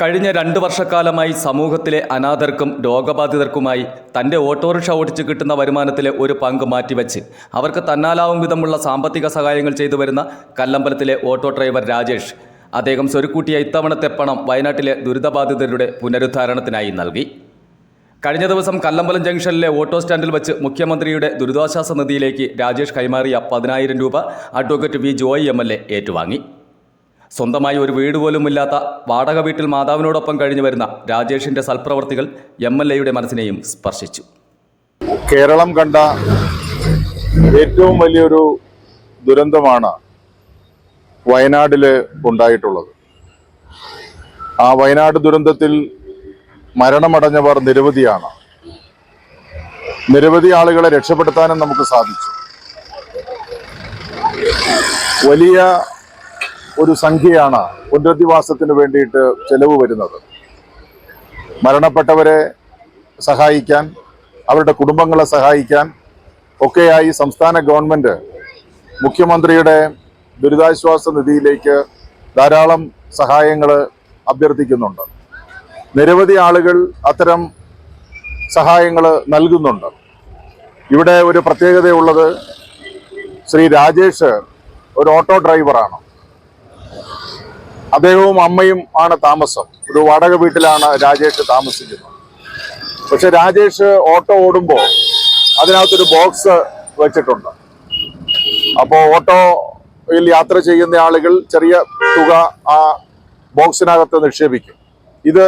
കഴിഞ്ഞ രണ്ട് വർഷക്കാലമായി സമൂഹത്തിലെ അനാഥർക്കും രോഗബാധിതർക്കുമായി തന്റെ ഓട്ടോറിക്ഷ ഓടിച്ച് കിട്ടുന്ന വരുമാനത്തിലെ ഒരു പങ്ക് മാറ്റിവെച്ച്. അവർക്ക് തന്നാലാവും വിധമുള്ള സാമ്പത്തിക സഹായങ്ങൾ ചെയ്തു വരുന്ന കല്ലമ്പലത്തിലെ ഓട്ടോ ഡ്രൈവർ രാജേഷ്. അദ്ദേഹം സ്വരുക്കൂട്ടിയ ഇത്തവണത്തെ പണം വയനാട്ടിലെ ദുരിതബാധിതരുടെ പുനരുദ്ധാരണത്തിനായി നൽകി. കഴിഞ്ഞ ദിവസം കല്ലമ്പലം ജംഗ്ഷനിലെ ഓട്ടോ സ്റ്റാൻഡിൽ വെച്ച് മുഖ്യമന്ത്രിയുടെ ദുരിതാശ്വാസ നിധിയിലേക്ക് രാജേഷ് കൈമാറിയ പതിനായിരം രൂപ advocate V Joy M L A ഏറ്റുവാങ്ങി. സ്വന്തമായി ഒരു വീട് പോലുമില്ലാത്ത വാടക വീട്ടിൽ മാതാവിനോടൊപ്പം കഴിഞ്ഞു വരുന്ന രാജേഷിന്റെ സൽപ്രവർത്തികൾ എം എൽ എയുടെ മനസ്സിനെയും സ്പർശിച്ചു. കേരളം കണ്ട ഏറ്റവും വലിയൊരു ദുരന്തമാണ് വയനാടിൽ ഉണ്ടായിട്ടുള്ളത്. ആ വയനാട് ദുരന്തത്തിൽ മരണമടഞ്ഞവർ നിരവധിയാണ്. നിരവധി ആളുകളെ രക്ഷപ്പെടുത്താനും നമുക്ക് സാധിച്ചു. വലിയ ഒരു സംഖ്യയാണ് പുനരധിവാസത്തിന് വേണ്ടിയിട്ട് ചെലവ് വരുന്നത്. മരണപ്പെട്ടവരെ സഹായിക്കാൻ അവരുടെ കുടുംബങ്ങളെ സഹായിക്കാൻ ഒക്കെയായി സംസ്ഥാന ഗവൺമെന്റ് മുഖ്യമന്ത്രിയുടെ ദുരിതാശ്വാസ നിധിയിലേക്ക് ധാരാളം സഹായങ്ങൾ അഭ്യർത്ഥിക്കുന്നുണ്ട്. നിരവധി ആളുകൾ അത്തരം സഹായങ്ങൾ നൽകുന്നുണ്ട്. ഇവിടെ ഒരു പ്രത്യേകതയുള്ളത് ശ്രീ രാജേഷ് ഒരു ഓട്ടോ ഡ്രൈവറാണ്. അദ്ദേഹവും അമ്മയും ആണ് താമസം. ഒരു വാടക വീട്ടിലാണ് രാജേഷ് താമസിക്കുന്നത്. പക്ഷെ രാജേഷ് ഓട്ടോ ഓടുമ്പോൾ അതിനകത്തൊരു ബോക്സ് വെച്ചിട്ടുണ്ട്. അപ്പോൾ ഓട്ടോയിൽ യാത്ര ചെയ്യുന്ന ആളുകൾ ചെറിയ തുക ആ ബോക്സിനകത്ത് നിക്ഷേപിക്കും. ഇത്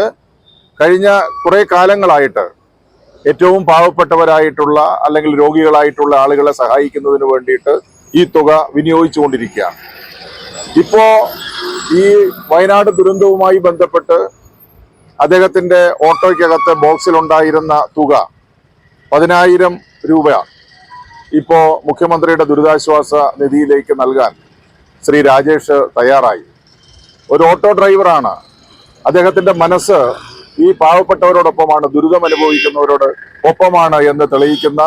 കഴിഞ്ഞ കുറേ കാലങ്ങളായിട്ട് ഏറ്റവും പാവപ്പെട്ടവരായിട്ടുള്ള അല്ലെങ്കിൽ രോഗികളായിട്ടുള്ള ആളുകളെ സഹായിക്കുന്നതിന് വേണ്ടിയിട്ട് ഈ തുക വിനിയോഗിച്ചുകൊണ്ടിരിക്കുകയാണ്. ഇപ്പോ ഈ വയനാട് ദുരന്തവുമായി ബന്ധപ്പെട്ട് അദ്ദേഹത്തിന്റെ ഓട്ടോയ്ക്കകത്ത് ബോക്സിൽ ഉണ്ടായിരുന്ന തുക പതിനായിരം രൂപ ഇപ്പോ മുഖ്യമന്ത്രിയുടെ ദുരിതാശ്വാസ നിധിയിലേക്ക് നൽകാൻ ശ്രീ രാജേഷ് തയ്യാറായി. ഒരു ഓട്ടോ ഡ്രൈവറാണ്. അദ്ദേഹത്തിന്റെ മനസ്സ് ഈ പാവപ്പെട്ടവരോടൊപ്പമാണ് ദുരിതം അനുഭവിക്കുന്നവരോട് ഒപ്പമാണ് എന്ന് തെളിയിക്കുന്ന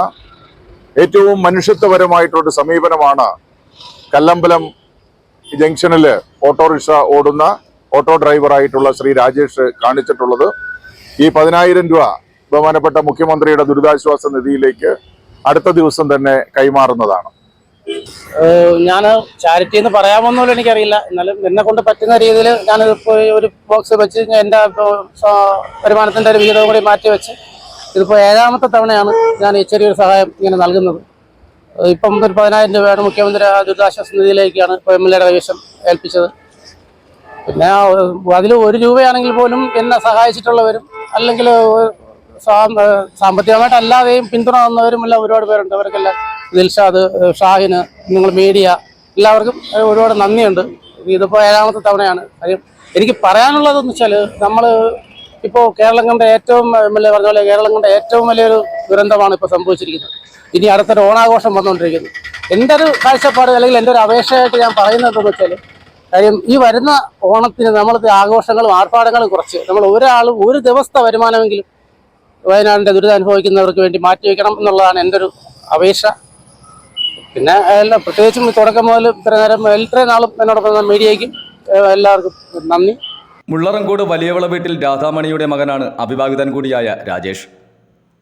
ഏറ്റവും മനുഷ്യത്വപരമായിട്ടുള്ള സമീപനമാണ് കല്ലമ്പലം ജംഗ്ഷനിൽ ഓട്ടോറിക്ഷ ഓടുന്ന ഓട്ടോ ഡ്രൈവറായിട്ടുള്ള ശ്രീ രാജേഷ് കാണിച്ചിട്ടുള്ളത്. ഈ പതിനായിരം രൂപ ബഹുമാനപ്പെട്ട മുഖ്യമന്ത്രിയുടെ ദുരിതാശ്വാസ നിധിയിലേക്ക് അടുത്ത ദിവസം തന്നെ കൈമാറുന്നതാണ്. ഞാൻ ചാരിറ്റി എന്ന് പറയാമോന്നുമില്ല എനിക്കറിയില്ല. എന്നാലും എന്നെ കൊണ്ട് പറ്റുന്ന രീതിയിൽ ഞാൻ ഒരു ബോക്സ് വെച്ച് എന്റെ വരുമാനത്തിന്റെ ഒരു വിഹിതം കൂടി മാറ്റി വെച്ച് ഇതിപ്പോൾ ഏഴാമത്തെ തവണയാണ് ഞാൻ ഈ ചെറിയൊരു സഹായം ഇങ്ങനെ നൽകുന്നത്. ഇപ്പം ഒരു പതിനായിരം രൂപയാണ് മുഖ്യമന്ത്രി ദുരിതാശ്വാസ നിധിയിലേക്കാണ് എം എൽ എയുടെ കൈവശം ഏൽപ്പിച്ചത്. പിന്നെ അതിൽ ഒരു രൂപയാണെങ്കിൽ പോലും എന്നെ സഹായിച്ചിട്ടുള്ളവരും അല്ലെങ്കിൽ സാമ്പത്തികമായിട്ടല്ലാതെയും പിന്തുണ തന്നവരും എല്ലാം ഒരുപാട് പേരുണ്ട്. അവർക്കെല്ലാം ദിൽഷാദ് ഷാഹിന് നിങ്ങൾ മീഡിയ എല്ലാവർക്കും ഒരുപാട് നന്ദിയുണ്ട്. ഇതിപ്പോൾ ഏഴാമത്തെ തവണയാണ്. കാര്യം എനിക്ക് പറയാനുള്ളതെന്ന് വെച്ചാൽ നമ്മൾ ഇപ്പോൾ കേരളം കണ്ട ഏറ്റവും എം എൽ എ പറഞ്ഞ പോലെ കേരളം കണ്ട ഏറ്റവും വലിയൊരു ദുരന്തമാണ് ഇപ്പോൾ സംഭവിച്ചിരിക്കുന്നത്. ഇനി അടുത്തൊരു ഓണാഘോഷം വന്നുകൊണ്ടിരിക്കുന്നു. എന്റെ ഒരു കാഴ്ചപ്പാട് അല്ലെങ്കിൽ എന്റെ ഒരു അപേക്ഷയായിട്ട് ഞാൻ പറയുന്നത് എന്താണെന്ന് വെച്ചാൽ കാര്യം ഈ വരുന്ന ഓണത്തിന് നമ്മളത്തെ ആഘോഷങ്ങളും ആർഭാടങ്ങളും കുറച്ച്. നമ്മൾ ഒരാൾ ഒരു ദിവസത്തെ വരുമാനമെങ്കിലും വയനാടിന്റെ ദുരിതം അനുഭവിക്കുന്നവർക്ക് വേണ്ടി മാറ്റിവെക്കണം എന്നുള്ളതാണ് എന്റെ ഒരു അപേക്ഷ. പിന്നെ എല്ലാം പ്രത്യേകിച്ചും തുടക്കം മുതൽ ഇത്ര നേരം ഇത്രയും നാളും എന്നോടൊപ്പം മീഡിയയ്ക്കും എല്ലാവർക്കും നന്ദി. മുള്ളറങ്കോട് വലിയവള വീട്ടിൽ രാധാമണിയുടെ മകനാണ് അഭിഭാവിതൻ കൂടിയായ രാജേഷ്.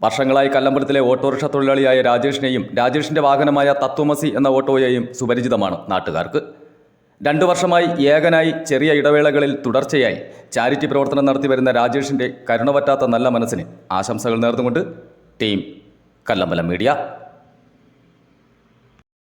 വർഷങ്ങളായി കല്ലമ്പലത്തിലെ ഓട്ടോറിക്ഷ തൊഴിലാളിയായ രാജേഷിനെയും രാജേഷിന്റെ വാഹനമായ തത്വമസി എന്ന ഓട്ടോയെയും സുപരിചിതമാണ് നാട്ടുകാർക്ക്. രണ്ടു വർഷമായി ഏകനായി ചെറിയ ഇടവേളകളിൽ തുടർച്ചയായി ചാരിറ്റി പ്രവർത്തനം നടത്തി വരുന്ന രാജേഷിന്റെ കരുണ പറ്റാത്ത നല്ല മനസ്സിന് ആശംസകൾ നേർന്നുകൊണ്ട് ടീം കല്ലമ്പലം മീഡിയ.